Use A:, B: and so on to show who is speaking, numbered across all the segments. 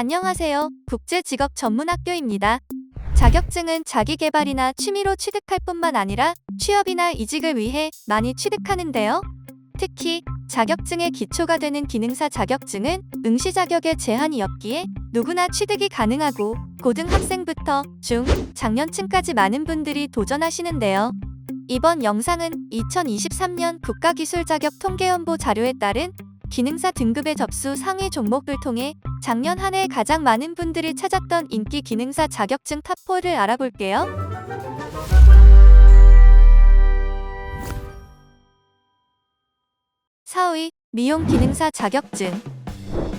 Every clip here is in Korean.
A: 안녕하세요. 국제직업 전문학교입니다. 자격증은 자기 개발이나 취미로 취득할 뿐만 아니라 취업이나 이직을 위해 많이 취득하는데요. 특히 자격증의 기초가 되는 기능사 자격증은 응시 자격에 제한이 없기에 누구나 취득이 가능하고 고등학생부터 중, 장년층까지 많은 분들이 도전하시는데요. 이번 영상은 2023년 국가기술자격 통계연보 자료에 따른 기능사 등급의 접수 상위 종목을 통해 작년 한 해 가장 많은 분들이 찾았던 인기 기능사 자격증 탑4를 알아볼게요. (4위) 미용 기능사 자격증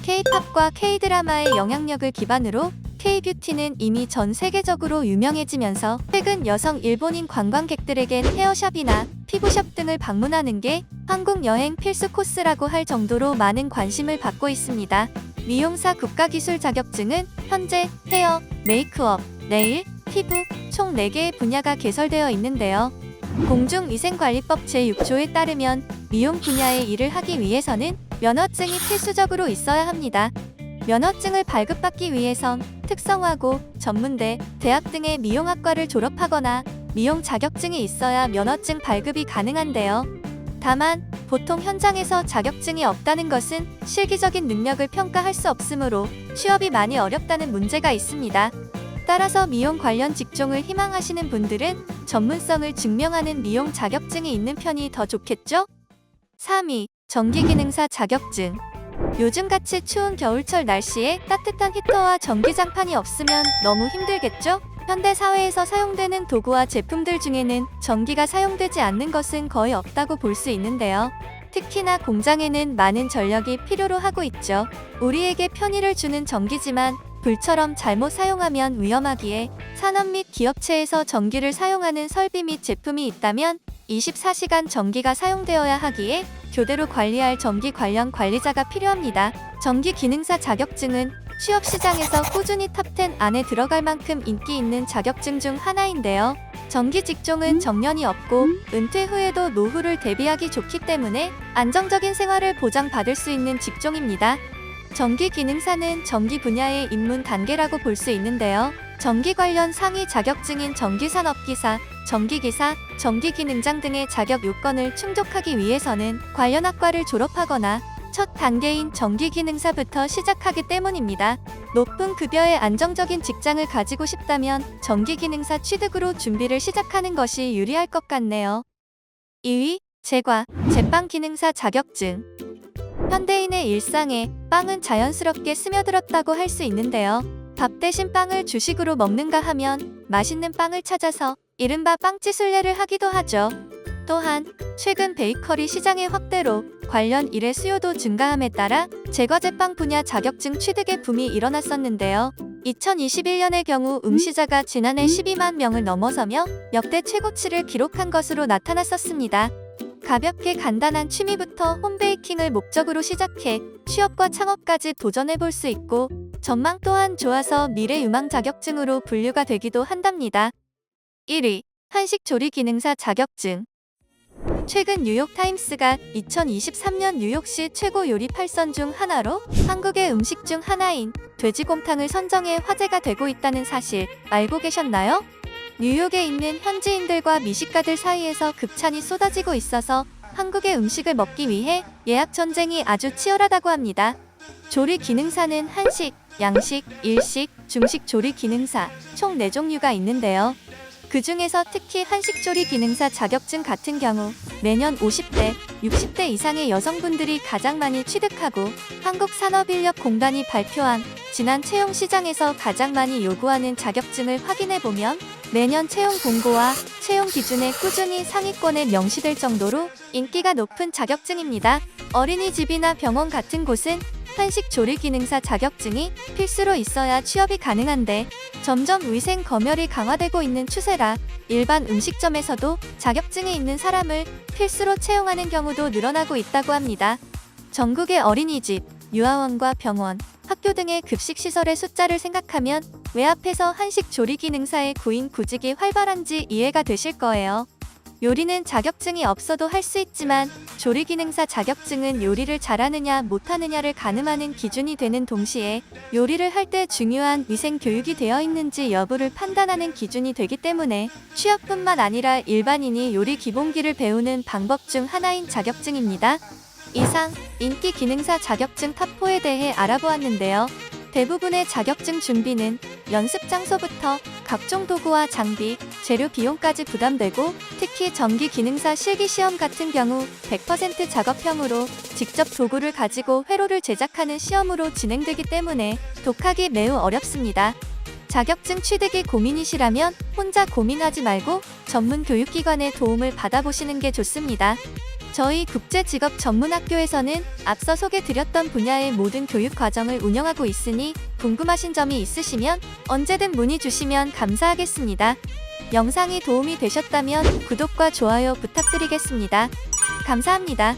A: K-팝과 K-드라마의 영향력을 기반으로 K-뷰티는 이미 전 세계적으로 유명해지면서 최근 여성 일본인 관광객들에겐 헤어샵이나 피부샵 등을 방문하는 게 한국 여행 필수 코스라고 할 정도로 많은 관심을 받고 있습니다. 미용사 국가기술 자격증은 현재 헤어, 메이크업, 네일, 피부 총 4개의 분야가 개설되어 있는데요. 공중위생관리법 제6조에 따르면 미용 분야의 일을 하기 위해서는 면허증이 필수적으로 있어야 합니다. 면허증을 발급받기 위해선 특성화고, 전문대, 대학 등의 미용학과를 졸업하거나 미용 자격증이 있어야 면허증 발급이 가능한데요. 다만 보통 현장에서 자격증이 없다는 것은 실기적인 능력을 평가할 수 없으므로 취업이 많이 어렵다는 문제가 있습니다. 따라서 미용 관련 직종을 희망하시는 분들은 전문성을 증명하는 미용 자격증이 있는 편이 더 좋겠죠? 3위 전기기능사 자격증 요즘같이 추운 겨울철 날씨에 따뜻한 히터와 전기장판이 없으면 너무 힘들겠죠? 현대 사회에서 사용되는 도구와 제품들 중에는 전기가 사용되지 않는 것은 거의 없다고 볼 수 있는데요. 특히나 공장에는 많은 전력이 필요로 하고 있죠. 우리에게 편의를 주는 전기지만 불처럼 잘못 사용하면 위험하기에 산업 및 기업체에서 전기를 사용하는 설비 및 제품이 있다면 24시간 전기가 사용되어야 하기에 교대로 관리할 전기 관련 관리자가 필요합니다. 전기 기능사 자격증은 취업 시장에서 꾸준히 탑10 안에 들어갈 만큼 인기 있는 자격증 중 하나인데요. 전기 직종은 정년이 없고 은퇴 후에도 노후를 대비하기 좋기 때문에 안정적인 생활을 보장받을 수 있는 직종입니다. 전기 기능사는 전기 분야의 입문 단계라고 볼 수 있는데요. 전기 관련 상위 자격증인 전기산업기사, 전기기사, 전기기능장 등의 자격 요건을 충족하기 위해서는 관련 학과를 졸업하거나 첫 단계인 전기기능사부터 시작하기 때문입니다. 높은 급여의 안정적인 직장을 가지고 싶다면 전기기능사 취득으로 준비를 시작하는 것이 유리할 것 같네요. 2위, 제과, 제빵기능사 자격증. 현대인의 일상에 빵은 자연스럽게 스며들었다고 할 수 있는데요. 밥 대신 빵을 주식으로 먹는가 하면 맛있는 빵을 찾아서 이른바 빵집 순례를 하기도 하죠. 또한 최근 베이커리 시장의 확대로 관련 일의 수요도 증가함에 따라 제과제빵 분야 자격증 취득의 붐이 일어났었는데요. 2021년의 경우 응시자가 지난해 12만 명을 넘어서며 역대 최고치를 기록한 것으로 나타났었습니다. 가볍게 간단한 취미부터 홈베이킹을 목적으로 시작해 취업과 창업까지 도전해 볼 수 있고 전망 또한 좋아서 미래 유망 자격증으로 분류가 되기도 한답니다. 1위 한식 조리 기능사 자격증 최근 뉴욕타임스가 2023년 뉴욕시 최고 요리 8선 중 하나로 한국의 음식 중 하나인 돼지곰탕을 선정해 화제가 되고 있다는 사실 알고 계셨나요? 뉴욕에 있는 현지인들과 미식가들 사이에서 급찬이 쏟아지고 있어서 한국의 음식을 먹기 위해 예약 전쟁이 아주 치열하다고 합니다. 조리 기능사는 한식, 양식, 일식, 중식 조리 기능사 총 4종류가 있는데요. 그 중에서 특히 한식 조리 기능사 자격증 같은 경우 매년 50대, 60대 이상의 여성분들이 가장 많이 취득하고 한국산업인력공단이 발표한 지난 채용 시장에서 가장 많이 요구하는 자격증을 확인해 보면 매년 채용 공고와 채용 기준에 꾸준히 상위권에 명시될 정도로 인기가 높은 자격증입니다. 어린이집이나 병원 같은 곳은 한식 조리 기능사 자격증이 필수로 있어야 취업이 가능한데 점점 위생 검열이 강화되고 있는 추세라 일반 음식점에서도 자격증이 있는 사람을 필수로 채용하는 경우도 늘어나고 있다고 합니다. 전국의 어린이집, 유아원과 병원, 학교 등의 급식 시설의 숫자를 생각하면 왜 앞에서 한식 조리 기능사의 구인 구직이 활발한지 이해가 되실 거예요. 요리는 자격증이 없어도 할 수 있지만 조리 기능사 자격증은 요리를 잘하느냐 못하느냐를 가늠하는 기준이 되는 동시에 요리를 할 때 중요한 위생 교육이 되어 있는지 여부를 판단하는 기준이 되기 때문에 취업뿐만 아니라 일반인이 요리 기본기를 배우는 방법 중 하나인 자격증입니다. 이상 인기 기능사 자격증 탑4에 대해 알아보았는데요. 대부분의 자격증 준비는 연습 장소부터 각종 도구와 장비, 재료 비용까지 부담되고 특히 전기 기능사 실기 시험 같은 경우 100% 작업형으로 직접 도구를 가지고 회로를 제작하는 시험으로 진행되기 때문에 독하기 매우 어렵습니다. 자격증 취득이 고민이시라면 혼자 고민하지 말고 전문 교육기관의 도움을 받아보시는 게 좋습니다. 저희 국제직업 전문학교에서는 앞서 소개드렸던 분야의 모든 교육 과정을 운영하고 있으니 궁금하신 점이 있으시면 언제든 문의 주시면 감사하겠습니다. 영상이 도움이 되셨다면 구독과 좋아요 부탁드리겠습니다. 감사합니다.